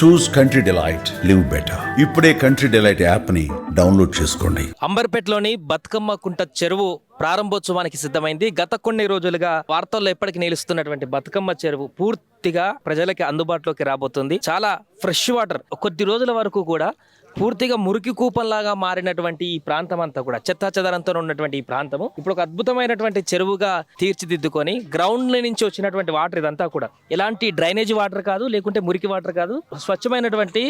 Choose Country Delight live better ఇప్పుడే country delight యాప్ని download చేసుకోండి. అంబర్పేటలోని బతుకమ్మ కుంట చెరువు ప్రారంభోత్సవానికి సిద్ధమైంది. గత కొన్ని రోజులుగా వార్తల్లో ఎప్పటికీ నిలుస్తున్నటువంటి బతుకమ్మ చెరువు పూర్తిగా ప్రజలకి అందుబాటులోకి రాబోతుంది. చాలా ఫ్రెష్ వాటర్ కొద్ది రోజుల వరకు కూడా పూర్తిగా మురికి కూపంలాగా మారినటువంటి ఈ ప్రాంతం అంతా కూడా చెత్తా చెదరంతో ఉన్నటువంటి ఈ ప్రాంతము ఇప్పుడు ఒక అద్భుతమైనటువంటి చెరువుగా తీర్చిదిద్దుకొని గ్రౌండ్ నుంచి వచ్చినటువంటి వాటర్ ఇదంతా కూడా. ఎలాంటి డ్రైనేజ్ వాటర్ కాదు లేకుంటే మురికి వాటర్ కాదు స్వచ్ఛమైనటువంటి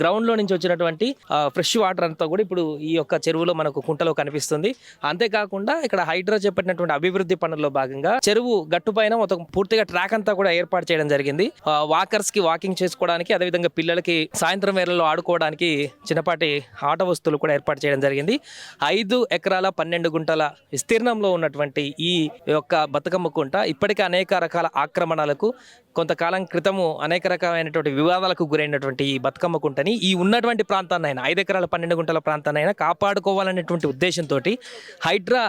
గ్రౌండ్లో నుంచి వచ్చినటువంటి ఫ్రెష్ వాటర్ అంతా కూడా ఇప్పుడు ఈ యొక్క చెరువులో మనకు కుంటలో కనిపిస్తుంది. అంతేకాకుండా ఇక్కడ హైడ్రో చేపట్టినటువంటి అభివృద్ధి పనుల్లో భాగంగా చెరువు గట్టు పైన మొత్తం పూర్తిగా ట్రాక్ అంతా కూడా ఏర్పాటు చేయడం జరిగింది. వాకర్స్కి వాకింగ్ చేసుకోవడానికి అదేవిధంగా పిల్లలకి సాయంత్రం వేళల్లో ఆడుకోవడానికి చిన్నపాటి ఆట వస్తువులు కూడా ఏర్పాటు చేయడం జరిగింది. ఐదు ఎకరాల పన్నెండు గుంటల విస్తీర్ణంలో ఉన్నటువంటి ఈ యొక్క బతుకమ్మ కుంట ఇప్పటికే అనేక రకాల ఆక్రమణలకు కొంతకాలం క్రితము అనేక రకమైనటువంటి వివాదాలకు గురైనటువంటి ఈ బతుకమ్మ కుంటని ఈ ఉన్నటువంటి ప్రాంతాన్ని అయినా ఐదు ఎకరాల పన్నెండు గుంటల ప్రాంతాన్ని అయినా కాపాడుకోవాలనేటువంటి ఉద్దేశంతో హైడ్రా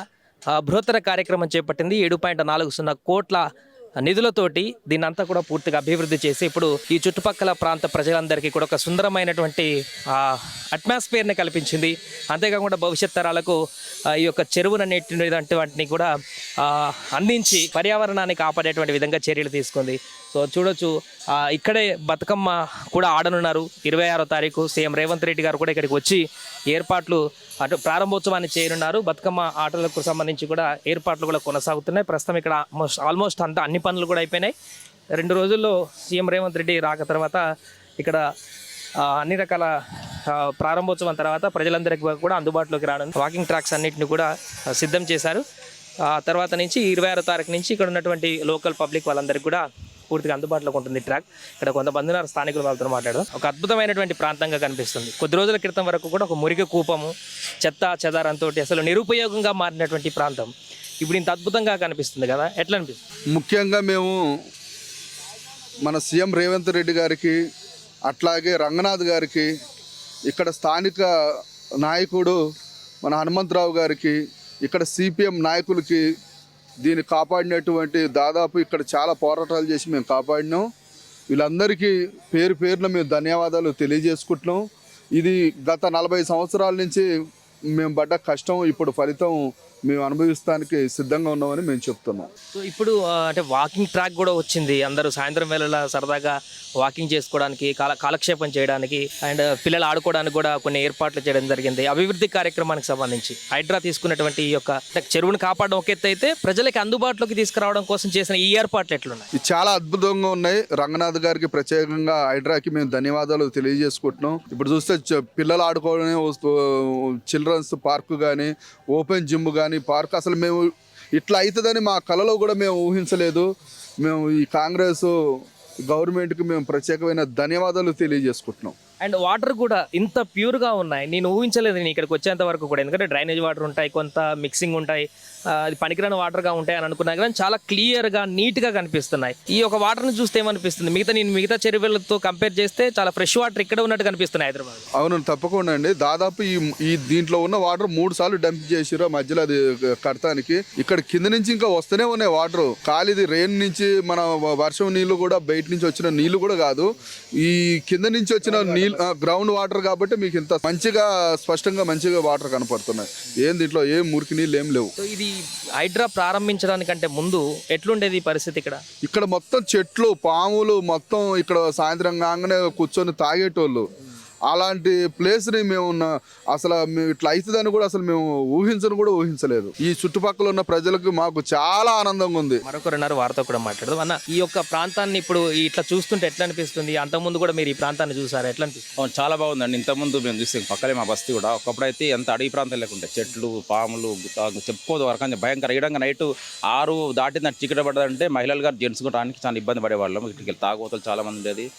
బృహత్తర కార్యక్రమం చేపట్టింది. ఏడు పాయింట్ నాలుగు సున్నా కోట్ల నిధులతోటి దీన్నంతా కూడా పూర్తిగా అభివృద్ధి చేసి ఇప్పుడు ఈ చుట్టుపక్కల ప్రాంత ప్రజలందరికీ కూడా ఒక సుందరమైనటువంటి అట్మాస్ఫియర్ని కల్పించింది. అంతేకాకుండా భవిష్యత్ తరాలకు ఈ యొక్క చెరువునన్నిటి వాటిని కూడా అందించి పర్యావరణాన్ని కాపాడేటువంటి విధంగా చర్యలు తీసుకుంది. సో చూడొచ్చు. ఇక్కడే బతుకమ్మ కూడా ఆడనున్నారు. ఇరవై ఆరో తారీఖు సీఎం రేవంత్ రెడ్డి గారు కూడా ఇక్కడికి వచ్చి ఏర్పాట్లు అటు ప్రారంభోత్సవాన్ని చేయనున్నారు. బతుకమ్మ ఆటలకు సంబంధించి కూడా ఏర్పాట్లు కూడా కొనసాగుతున్నాయి. ప్రస్తుతం ఇక్కడ ఆల్మోస్ట్ ఆల్మోస్ట్ అంతా అన్ని పనులు కూడా అయిపోయినాయి. రెండు రోజుల్లో సీఎం రేవంత్ రెడ్డి రాక తర్వాత ఇక్కడ అన్ని రకాల ప్రారంభోత్సవం తర్వాత ప్రజలందరికీ కూడా అందుబాటులోకి రావడం వాకింగ్ ట్రాక్స్ అన్నింటిని కూడా సిద్ధం చేశారు. ఆ తర్వాత నుంచి ఇరవై ఆరో తారీఖు నుంచి ఇక్కడ ఉన్నటువంటి లోకల్ పబ్లిక్ వాళ్ళందరికీ కూడా పూర్తిగా అందుబాటులోకి ఉంటుంది ట్రాక్. ఇక్కడ కొంతమంది ఉన్నారు స్థానికులు వాళ్ళతో మాట్లాడడం ఒక అద్భుతమైనటువంటి ప్రాంతంగా కనిపిస్తుంది. కొద్ది రోజుల క్రితం వరకు కూడా ఒక మురికి కూపము చెత్త చెదారంతో అసలు నిరుపయోగంగా మారినటువంటి ప్రాంతం. ఇప్పుడు ఇంత అద్భుతంగా కనిపిస్తుంది కదా. ఎట్లా అనిపిస్తుంది? ముఖ్యంగా మేము మన సీఎం రేవంత్ రెడ్డి గారికి అట్లాగే రంగనాథ్ గారికి ఇక్కడ స్థానిక నాయకుడు మన హనుమంతరావు గారికి ఇక్కడ సిపిఎం నాయకులకి దీన్ని కాపాడినటువంటి దాదాపు ఇక్కడ చాలా పోరాటాలు చేసి మేము కాపాడినాం. వీళ్ళందరికీ పేరు పేరున మేము ధన్యవాదాలు తెలియజేసుకుంటున్నాం. ఇది గత నలభై సంవత్సరాల నుంచి మేము పడ్డ కష్టం ఇప్పుడు ఫలితం మేము అనుభవిస్తానికి సిద్ధంగా ఉన్నామని మేము చెప్తున్నాం. సో ఇప్పుడు అంటే వాకింగ్ ట్రాక్ కూడా వచ్చింది. అందరూ సాయంత్రం వేళలా సరదాగా వాకింగ్ చేసుకోవడానికి కాల కాలక్షేపం చేయడానికి అండ్ పిల్లలు ఆడుకోవడానికి కూడా కొన్ని ఏర్పాట్లు చేయడం జరిగింది. అభివృద్ధి కార్యక్రమానికి సంబంధించి హైడ్రా తీసుకున్నటువంటి ఈ యొక్క చెరువును కాపాడడం ఒక ఎత్తు అయితే ప్రజలకి అందుబాటులోకి తీసుకురావడం కోసం చేసిన ఈ ఏర్పాట్లు ఎట్లున్నాయి? చాలా అద్భుతంగా ఉన్నాయి. రంగనాథ్ గారికి ప్రత్యేకంగా హైడ్రాకి మేము ధన్యవాదాలు తెలియజేసుకుంటున్నాం. ఇప్పుడు చూస్తే పిల్లలు ఆడుకోవడమే చిల్డ్రన్స్ పార్క్ కానీ ఓపెన్ జిమ్ కానీ కానీ పార్క్ అసలు మేము ఇట్లా అవుతుందని మా కలలో కూడా మేము ఊహించలేదు. మేము ఈ కాంగ్రెస్ గవర్నమెంట్కి మేము ప్రత్యేకమైన ధన్యవాదాలు తెలియజేసుకుంటున్నాం. అండ్ వాటర్ కూడా ఇంత ప్యూర్గా ఉన్నాయి. నేను ఊహించలేదు నేను ఇక్కడికి వచ్చేంత వరకు కూడా. ఎందుకంటే డ్రైనేజ్ వాటర్ ఉంటాయి కొంత మిక్సింగ్ ఉంటాయి అది పనికిరాని వాటర్గా ఉంటాయి అని అనుకున్నా కానీ చాలా క్లియర్గా నీట్గా కనిపిస్తున్నాయి. ఈ ఒక వాటర్ని చూస్తే ఏమనిపిస్తుంది? మిగతా నేను మిగతా చెరువులతో కంపేర్ చేస్తే చాలా ఫ్రెష్ వాటర్ ఇక్కడ ఉన్నట్టు కనిపిస్తున్నాయి హైదరాబాద్ అవును తప్పకుండా అండి. దాదాపు ఈ ఈ దీంట్లో ఉన్న వాటర్ మూడు సార్లు డంప్ చేసిరు మధ్యలో అది కడతానికి ఇక్కడ కింద నుంచి ఇంకా వస్తూనే ఉన్నాయి వాటర్. కాలిది రెయిన్ నుంచి మన వర్షం నీళ్ళు కూడా బయట నుంచి వచ్చిన నీళ్ళు కూడా కాదు. ఈ కింద నుంచి వచ్చిన నీళ్ళు గ్రౌండ్ వాటర్ కాబట్టి మీకు ఇంత మంచిగా స్పష్టంగా మంచిగా వాటర్ కనపడుతున్నాయి. ఏం దీంట్లో ఏం మురికి నీళ్ళు ఏం లేవు. ఇది హైడ్రా ప్రారంభించడానికంటే ముందు ఎట్లుండేది పరిస్థితి ఇక్కడ? ఇక్కడ మొత్తం చెట్లు పాములు మొత్తం ఇక్కడ సాయంత్రం కాగానే కూర్చొని తాగేటోళ్ళు. అలాంటి ప్లేస్ని మేము ఉన్న- అసలు మేము ఇట్లా అవుతుందని కూడా అసలు మేము ఊహించను కూడా ఊహించలేదు. ఈ చుట్టుపక్కల ఉన్న ప్రజలకు మాకు చాలా ఆనందంగా ఉంది. మరొకరున్నారు వారితో కూడా మాట్లాడదాం. అన్న ఈ యొక్క ప్రాంతాన్ని ఇప్పుడు ఇట్లా చూస్తుంటే ఎట్లా అనిపిస్తుంది? అంతకుముందు కూడా మీరు ఈ ప్రాంతాన్ని చూసారు? ఎట్లా అనిపిస్తుంది? చాలా బాగుందండి ఇంతకుముందు మేము చూస్తే పక్కనే మా బస్తీ కూడా. ఒకప్పుడు అయితే ఎంత అడవి ప్రాంతం లేకుంటే చెట్లు పాములు చెప్పుకోదు వరకు భయంకర ఈడంగా నైట్ ఆరు దాటిన చీకటి పడదంటే మహిళలు గారు జెంట్స్ కూడా చాలా ఇబ్బంది పడేవాళ్ళం. ఇక్కడికి తాగుబోతులు చాలా మంది ఉండేది.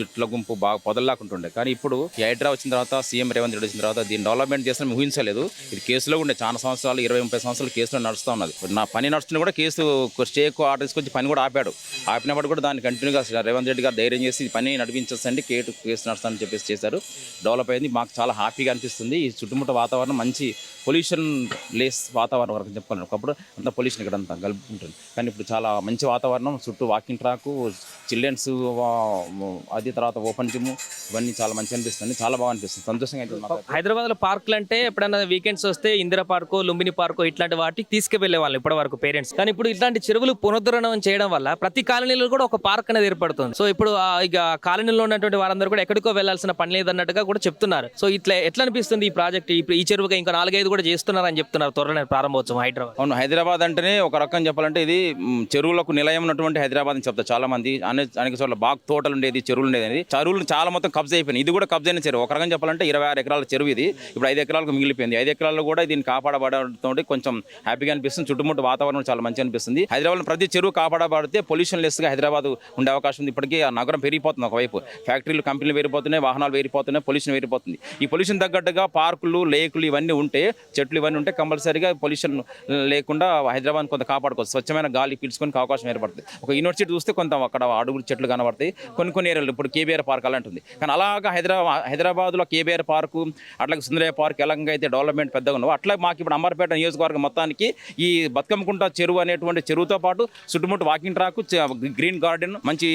చెట్ల గుంపు బాగా పొదల్లాకుంటుండే కానీ ఇప్పుడు హైడ్రా వచ్చిన తర్వాత సీఎం రేవంత్ రెడ్డి వచ్చిన తర్వాత దీని డెవలప్మెంట్ చేసిన ఊహించలేదు. ఇది కేసులో ఉండే చాలా సంవత్సరాలు ఇరవై ముప్పై సంవత్సరాలు కేసులో నడుస్తూ ఉన్నది. నా పని నడుస్తున్న కూడా కేసు స్టే ఆర్డర్ తీసుకొచ్చి పని కూడా ఆపాడు. ఆపినప్పుడు కూడా దాన్ని కంటిన్యూగా రేవంత్ రెడ్డి గారు ధైర్యం చేసి పని నడిపించండి కేటు కేసు నడుస్తానని చెప్పేసి చేశారు. డెవలప్ అయింది. మాకు చాలా హ్యాపీగా అనిపిస్తుంది. ఈ చుట్టుముట్ట వాతావరణం మంచి పొల్యూషన్ లేస్ వాతావరణం వరకు చెప్పాలి ఒకప్పుడు అంత పొల్యూషన్ ఇక్కడ అంతా ఉంటుంది కానీ ఇప్పుడు చాలా మంచి వాతావరణం చుట్టూ వాకింగ్ ట్రాక్ చిల్డ్రన్స్ అది తర్వాత ఓపెన్ జిమ్ ఇవన్నీ చాలా మంచి అనిపిస్తుంది. చాలా బాగా అనిపిస్తుంది. సంతోషంగా అయితే హైదరాబాద్లో పార్కులు అంటే ఎప్పుడైనా వీకెండ్స్ వస్తే ఇందిరా పార్కు లుంబిని పార్కు ఇట్లాంటి వాటికి తీసుకువెళ్ళే వాళ్ళు ఇప్పటి వరకు పేరెంట్స్. కానీ ఇప్పుడు ఇట్లాంటి చెరువులు పునరుద్ధరణం చేయడం వల్ల ప్రతి కాలనీలో కూడా ఒక పార్క్ అనేది ఏర్పడుతుంది. సో ఇప్పుడు ఇక కాలనీలో ఉన్నటువంటి వారందరూ కూడా ఎక్కడికో వెళ్ళాల్సిన పని లేదన్నట్టుగా కూడా చెప్తున్నారు. సో ఇట్లా ఎట్లా అనిపిస్తుంది ఈ ప్రాజెక్ట్? ఇప్పుడు ఈ చెరువుగా ఇంకా నాలుగైదు కూడా చేస్తున్నారని చెప్తున్నారు త్వరలో ప్రారంభోత్సవం హైదరాబాద్. అవును హైదరాబాద్ అంటేనే ఒక రకం చెప్పాలంటే ఇది చెరువులకు నిలయం ఉన్నటువంటి హైదరాబాద్ అని చెప్తారు చాలా మంది అనేక చోట్ల బాగా తోటలు ఉండేది చెరువులు ఉండేది చెరువులు చాలా మొత్తం కబ్జా అయిపోయినాయి. ఇది కూడా కబ్జా అయిన చెరువు. ఒక రకం చెప్పాలంటే ఇరవై ఆరు ఎకరాల చెరువు ఇది. ఇప్పుడు ఐదు ఎకరాలకు మిగిలిపోయింది. ఐదు ఎకరాల్లో కూడా దీన్ని కాపాడబడంతో కొంచెం హ్యాపీగా అనిపిస్తుంది. చుట్టుముట్టు వాతావరణం చాలా మంచి అనిపిస్తుంది. హైదరాబాద్ ప్రతి చెరువు కాపాడబడితే పొల్యూషన్ లెస్గా హైదరాబాద్ ఉండే అవకాశం ఉంది. ఇప్పటికీ ఆ నగరం పెరిగిపోతుంది ఒకవైపు. ఫ్యాక్టరీలు కంపెనీలు పెరిగిపోతున్నాయి వాహనాలు పెరిగిపోతున్నాయి పొల్యూషన్ పెరిగిపోతుంది. ఈ పొల్యూషన్ తగ్గట్టుగా పార్కులు లేకులు ఇవన్నీ ఉంటే చెట్లు ఇవన్నీ ఉంటే కంపల్సరీగా పొల్యూషన్ లేకుండా హైదరాబాద్ కొంత కాపాడుకోవచ్చు. స్వచ్ఛమైన గాలి పీల్చుకొని అవకాశం ఏర్పడుతుంది. ఒక యూనివర్సిటీ చూస్తే కొంత అక్కడ అడుగులు చెట్లు కనబడతాయి. కొన్ని కొన్ని ఏరియాలు ఇప్పుడు కేబీఆర్ పార్క్ అలాంటి ఉంది. కానీ అలాగా హైదరాబాద్ హైదరాబాద్లో కేబీఆర్ పార్కు అట్లాగే సుందరయ్య పార్క్ ఎలాగ అయితే డెవలప్మెంట్ పెద్దగా ఉన్నావు అట్లా మాకు ఇప్పుడు అంబర్పేట నియోజకవర్గం మొత్తానికి ఈ బతుకమ్మకుంట చెరువు అనేటువంటి చెరువుతో పాటు చుట్టుముట్టు వాకింగ్ ట్రాక్ గ్రీన్ గార్డెన్ మంచి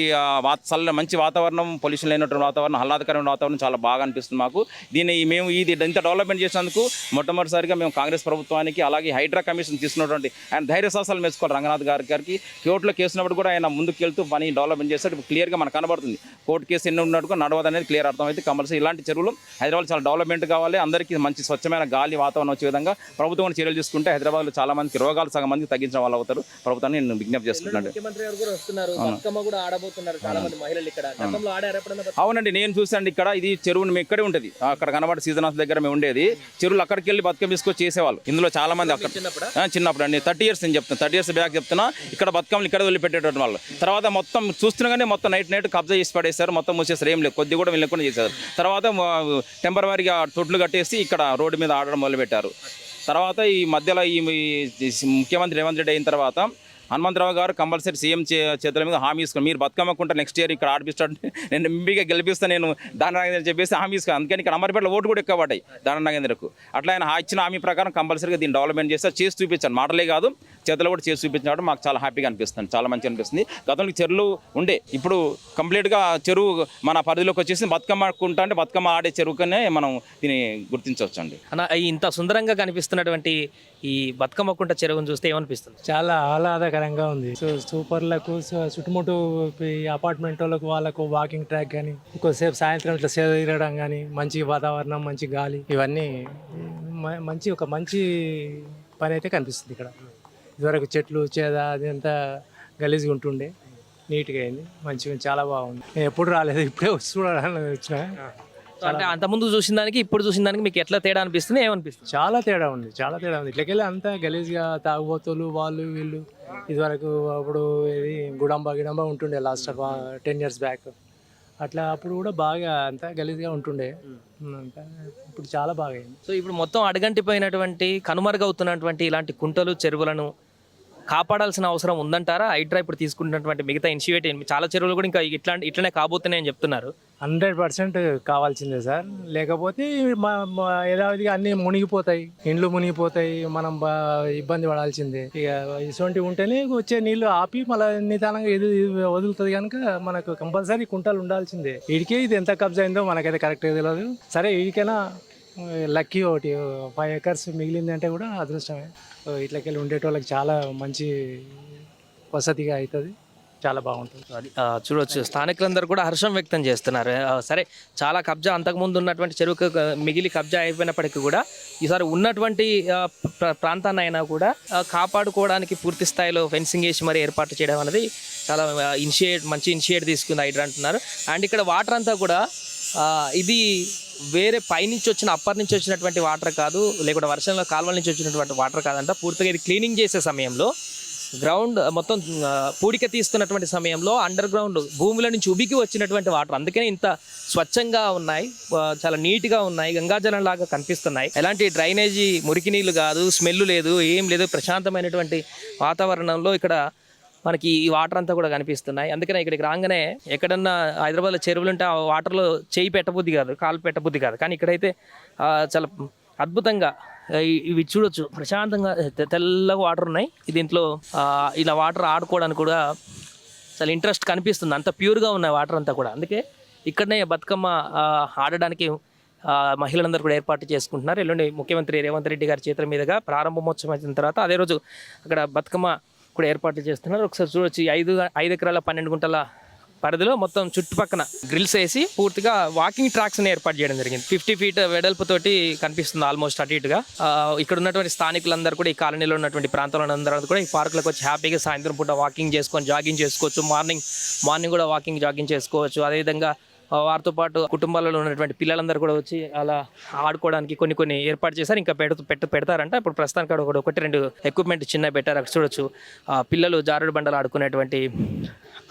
చల్ల మంచి వాతావరణం పొల్యూషన్ లేనటువంటి వాతావరణం ఆహ్లాదకరమైన వాతావరణం చాలా బాగా అనిపిస్తుంది మాకు. దీన్ని మేము ఇది ఇంత డెవలప్మెంట్ చేసినందుకు మొట్టమొదటిసారిగా మేము కాంగ్రెస్ ప్రభుత్వానికి అలాగే హైడ్రా కమిషన్ తీసుకున్నటువంటి ఆయన ధైర్య సాహసాలు మెచ్చుకోవాలి రంగనాథ్ గారి గారికి. కోర్టులో కేసున్నప్పుడు కూడా ఆయన ముందుకు వెళ్తూ పని డెవలప్మెంట్ చేస్తాడు. క్లియర్గా మనకు కనబడుతుంది. కోర్టు కేసు ఎన్ని ఉన్నట్టుగా నడవదనేది క్లియర్ అర్థమైతే కంపల్సరీ ఇలాంటి చెరువులు హైదరాబాద్ చాలా డెవలప్మెంట్ కావాలి. అందరికీ మంచి స్వచ్ఛమైన గాలి వాతావరణం వచ్చే విధంగా ప్రభుత్వం కూడా చర్యలు తీసుకుంటే హైదరాబాద్లో చాలా మందికి రోగాలు సగం మందికి తగ్గించిన వాళ్ళు అవుతారు. ప్రభుత్వాన్ని నేను విజ్ఞప్తి చేస్తున్నాను. అవునండి నేను చూసాను ఇక్కడ. ఇది చెరువు మేము ఇక్కడే ఉంటుంది. అక్కడ కనబడి సీజన్ హౌస్ దగ్గర మేము ఉండేది. చెరువులు అక్కడికి వెళ్ళి బతుకమ్మ తీసుకొచ్చి చేసేవాళ్ళు. ఇందులో చాలా మంది అక్కడ చిన్నప్పుడా? అండి. థర్టీ ఇయర్స్ నేను చెప్తాను థర్టీ ఇయర్స్ బ్యాక్ చెప్తున్నా. ఇక్కడ బతుకమ్మలు ఇక్కడ వదిలిపెట్టేటువంటి వాళ్ళు. తర్వాత మొత్తం చూస్తున్నాగానే మొత్తం నైట్ నైట్ కబ్జా చేసి పడేశారు. మొత్తం మూసేసారు ఏం లేదు. కొద్ది కూడా వెళ్ళకుండా చేశారు తర్వాత టెంపరీగా తొట్లు కట్టేసి ఇక్కడ రోడ్డు మీద ఆడడం మొదలుపెట్టారు. తర్వాత ఈ మధ్యలో ఈ ముఖ్యమంత్రి రేవంత్ రెడ్డి అయిన తర్వాత హనుమంతరావు గారు కంపల్సరీ సీఎం చే చేతుల మీద హామీ ఇసుకుని మీరు బతుకమ్మకుంటే నెక్స్ట్ ఇయర్ ఇక్కడ ఆడిపిస్తాడు. నేను ఎంపీగా గెలిపిస్తా నేను దాని నాగేంద్ర చెప్పేసి హామీ ఇసుకు అందుకని ఇక్కడ అమర్పేటలో ఓటు కూడా ఎక్కువ పడ్డాయి దాని నాగేంద్రకు. అట్లా ఆయన ఇచ్చిన హామీ ప్రకారం కంపల్సరీగా దీన్ని డెవలప్మెంట్ చేస్తే. చేసి చూపించాను. మాటలే కాదు. చేతులు కూడా చేసి చూపించినప్పుడు మాకు చాలా హ్యాపీగా అనిపిస్తుంది. చాలా మంచిగా అనిపిస్తుంది. గతంలో చెరువులు ఉండే. ఇప్పుడు కంప్లీట్గా చెరువు మన పరిధిలోకి వచ్చేసి బతుకమ్మ ఆడుకుంటా అంటే బతుకమ్మ ఆడే చెరువుకనే మనం దీన్ని గుర్తించవచ్చు అండి అన్న ఇంత సుందరంగా కనిపిస్తున్నటువంటి ఈ బతుకమ్మ కుంట చెరువును చూస్తే ఏమనిపిస్తుంది? చాలా ఆహ్లాదకరంగా ఉంది. సో సూపర్లకు చుట్టుముట్టు ఈ అపార్ట్మెంట్ వాళ్ళకు వాళ్ళకు వాకింగ్ ట్రాక్ కానీ కొద్దిసేపు సాయంత్రం ఇట్లా సేద తీరడం కానీ మంచి వాతావరణం మంచి గాలి ఇవన్నీ మ- మంచి ఒక మంచి పని అయితే కనిపిస్తుంది ఇక్కడ. ఇదివరకు చెట్లు చేద అదంతా గలీజ్గా ఉంటుండే. నీట్గా అయింది. మంచిగా చాలా బాగుంది. నేను ఎప్పుడు రాలేదు. ఇప్పుడే వచ్చి చూడాలని వచ్చిన. అంటే అంత ముందు చూసిన దానికి ఇప్పుడు చూసిన దానికి మీకు ఎట్లా తేడా అనిపిస్తుంది? ఏమనిపిస్తుంది? చాలా తేడా ఉంది. చాలా తేడా ఉంది. ఇట్లకెళ్ళి అంతా గలీజ్గా తాగుబోతులు వాళ్ళు వీళ్ళు ఇదివరకు అప్పుడు ఇది గుడంబ గిడంబ ఉంటుండే లాస్ట్ టెన్ ఇయర్స్ బ్యాక్ అట్లా అప్పుడు కూడా బాగా అంతా గలీజ్గా ఉంటుండే. అంతా ఇప్పుడు చాలా బాగా అయింది. సో ఇప్పుడు మొత్తం అడగంటిపోయినటువంటి కనుమరుగవుతున్నటువంటి ఇలాంటి కుంటలు చెరువులను కాపాడాల్సిన అవసరం ఉందంటారా? హైడ్రా ఇప్పుడు తీసుకుంటున్నటువంటి మిగతా ఇనిషియేటివ్ చాలా చెరువులు కూడా ఇంకా ఇట్లా ఇట్లనే కాబోతున్నాయని చెప్తున్నారు. హండ్రెడ్ పర్సెంట్ కావాల్సిందే సార్. లేకపోతే మా యథావిధిగా అన్నీ మునిగిపోతాయి. ఇండ్లు మునిగిపోతాయి. మనం బా ఇబ్బంది పడాల్సిందే. ఇక ఇటువంటివి ఉంటేనే వచ్చే నీళ్ళు ఆపి మళ్ళీ నిదానంగా ఇది ఇది వదులుతుంది కనుక మనకు కంపల్సరీ కుంటలు ఉండాల్సిందే. ఇడికే ఇది ఎంత కబ్జా అయిందో మనకైతే కరెక్ట్గా తెలియదు సరే ఇడికైనా లక్కీ ఒకటి ఫైవ్ ఎకర్స్ మిగిలిందంటే కూడా అదృష్టమే. ఇట్లకెళ్ళి ఉండేటోళ్ళకి చాలా మంచి వసతిగా అవుతుంది చాలా బాగుంటుంది. అది చూడొచ్చు. స్థానికులందరూ కూడా హర్షం వ్యక్తం చేస్తున్నారు. సరే చాలా కబ్జా అంతకుముందు ఉన్నటువంటి చెరువుకు మిగిలి కబ్జా అయిపోయినప్పటికీ కూడా ఈసారి ఉన్నటువంటి ప్రాంతాన్ని అయినా కూడా కాపాడుకోవడానికి పూర్తి స్థాయిలో ఫెన్సింగ్ వేసి మరి ఏర్పాటు చేయడం అనేది చాలా ఇనిషియేట్ మంచి ఇనిషియేట్ తీసుకుంది హైడ్రా అంటున్నారు. అండ్ ఇక్కడ వాటర్ అంతా కూడా ఇది వేరే పైనుంచి వచ్చిన అప్పర్ నుంచి వచ్చినటువంటి వాటర్ కాదు లేకుంటే వర్షంలో కాలువల నుంచి వచ్చినటువంటి వాటర్ కాదంట. పూర్తిగా ఇది క్లీనింగ్ చేసే సమయంలో గ్రౌండ్ మొత్తం పూడిక తీసుకున్నటువంటి సమయంలో అండర్ గ్రౌండ్ భూముల నుంచి ఉబికి వచ్చినటువంటి వాటర్. అందుకనే ఇంత స్వచ్ఛంగా ఉన్నాయి చాలా నీట్గా ఉన్నాయి గంగాజలం లాగా కనిపిస్తున్నాయి. ఎలాంటి డ్రైనేజీ మురికి నీళ్ళు కాదు స్మెల్ లేదు ఏం లేదు. ప్రశాంతమైనటువంటి వాతావరణంలో ఇక్కడ మనకి ఈ వాటర్ అంతా కూడా కనిపిస్తున్నాయి. అందుకనే ఇక్కడికి రాగానే ఎక్కడన్నా హైదరాబాద్లో చెరువులుంటే ఆ వాటర్లో చేయి పెట్టబుద్ధి కాదు కాలు పెట్టబుద్ధి కాదు. కానీ ఇక్కడైతే చాలా అద్భుతంగా ఇవి చూడొచ్చు. ప్రశాంతంగా తెల్లగా వాటర్ ఉన్నాయి. దీంట్లో ఇలా వాటర్ ఆడుకోవడానికి కూడా చాలా ఇంట్రెస్ట్ కనిపిస్తుంది. అంత ప్యూర్గా ఉన్నాయి వాటర్ అంతా కూడా. అందుకే ఇక్కడనే బతుకమ్మ ఆడడానికి మహిళలందరూ కూడా ఏర్పాటు చేసుకుంటున్నారు. ఎల్లుండి ముఖ్యమంత్రి రేవంత్ రెడ్డి గారి చేతుల మీదుగా ప్రారంభోత్సవం అయిన తర్వాత అదే రోజు అక్కడ బతుకమ్మ కూడా ఏర్పాటు చేస్తున్నారు. ఒకసారి చూడొచ్చు. ఐదు ఐదు ఎకరాల పన్నెండు గుంటల పరిధిలో మొత్తం చుట్టుపక్కన గ్రిల్స్ వేసి పూర్తిగా వాకింగ్ ట్రాక్స్ ఏర్పాటు చేయడం జరిగింది. ఫిఫ్టీ ఫీట్ వెడల్పుతోటి కనిపిస్తుంది ఆల్మోస్ట్ అటు ఇటుగా. ఇక్కడ ఉన్నటువంటి స్థానికులందరూ కూడా ఈ కాలనీలో ఉన్నటువంటి ప్రాంతంలో ఉన్నందరూ కూడా ఈ పార్కులకు వచ్చి హ్యాపీగా సాయంత్రం పూట వాకింగ్ చేసుకొని జాగింగ్ చేసుకోవచ్చు. మార్నింగ్ మార్నింగ్ కూడా వాకింగ్ జాగింగ్ చేసుకోవచ్చు. అదేవిధంగా వారితో పాటు కుటుంబాలలో ఉన్నటువంటి పిల్లలందరూ కూడా వచ్చి అలా ఆడుకోవడానికి కొన్ని కొన్ని ఏర్పాటు చేశారు. ఇంకా పెడ పెట్టు పెడతారంట. ఇప్పుడు ప్రస్తుతానికి ఒకటి రెండు ఎక్విప్మెంట్ చిన్న పెట్టారు. అక్కడ చూడొచ్చు. పిల్లలు జారుడు బండలు ఆడుకునేటువంటి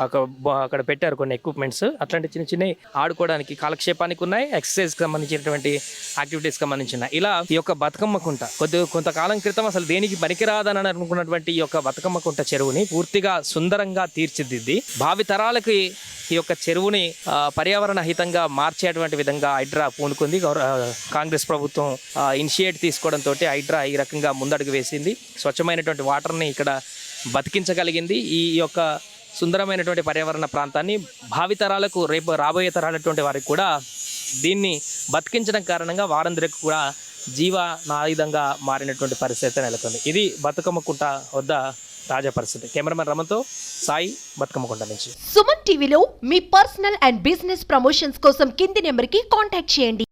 అక్కడ బ- అక్కడ పెట్టారు కొన్ని ఎక్విప్మెంట్స్ అట్లాంటి చిన్న చిన్నవి ఆడుకోవడానికి కాలక్షేపానికి ఉన్నాయి ఎక్సర్సైజ్కి సంబంధించినటువంటి యాక్టివిటీస్కి సంబంధించిన. ఇలా ఈ యొక్క బతుకమ్మ కుంట కొద్ది కొంతకాలం క్రితం అసలు దేనికి పనికిరాదని అనుకున్నటువంటి ఈ యొక్క బతుకమ్మ కుంట చెరువుని పూర్తిగా సుందరంగా తీర్చిదిద్ది భావి తరాలకి ఈ యొక్క చెరువుని పర్యావరణ హితంగా మార్చేటువంటి విధంగా హైడ్రా పూనుకుంది. గౌర- కాంగ్రెస్ ప్రభుత్వం ఇనిషియేట్ తీసుకోవడంతో హైడ్రా ఈ రకంగా ముందడుగు వేసింది. స్వచ్ఛమైనటువంటి వాటర్ని ఇక్కడ బతికించగలిగింది. ఈ యొక్క సుందరమైనటువంటి పర్యావరణ ప్రాంతాన్ని భావితరాలకు రేపు రాబోయే తరాలటువంటి వారికి కూడా దీన్ని బతికించడం కారణంగా వారందరికి కూడా జీవనాయుధంగా మారినటువంటి పరిస్థితి నెలకొంది. ఇది బతుకమ్మ కుంట వద్ద తాజా పరిస్థితి. కెమెరామెన్ రమణతో సాయి బతుకమ్మ కుంట నుంచి. సుమన్ టీవీలో మీ పర్సనల్ అండ్ బిజినెస్ ప్రమోషన్స్ కోసం కింది నెంబర్కి కాంటాక్ట్ చేయండి.